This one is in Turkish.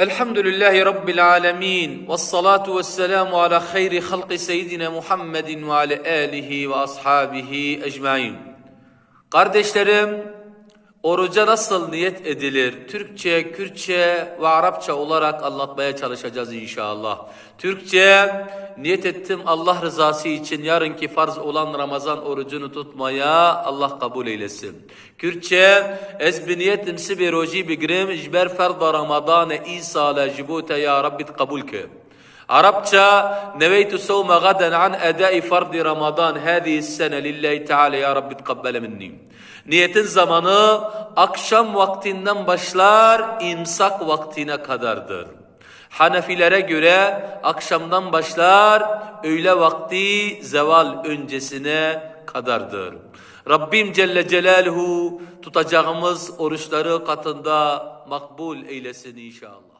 Elhamdülillahi Rabbil alemin. Ve salatu ve selamu ala hayri halqi seyyidina Muhammedin ve ala alihi ve ashabihi ecmain. Kardeşlerim, oruca nasıl niyet edilir? Türkçe, Kürtçe ve Arapça olarak anlatmaya çalışacağız inşallah. Türkçe, niyet ettim Allah rızası için yarınki farz olan Ramazan orucunu tutmaya Allah kabul eylesin. Kürtçe, ez bi niyetim si bi roji bigrim jber ferda Ramazan İsa la jibute ya Rabbi kabul ke. Arapça neveytu savme gaden an edai fardi Ramazan hadi sene lillahi teala ya Rabbi tkabbele minni. Niyetin zamanı akşam vaktinden başlar imsak vaktine kadardır. Hanefilere göre akşamdan başlar öğle vakti zeval öncesine kadardır. Rabbim Celle Celaluhu tutacağımız oruçları katında makbul eylesin inşallah.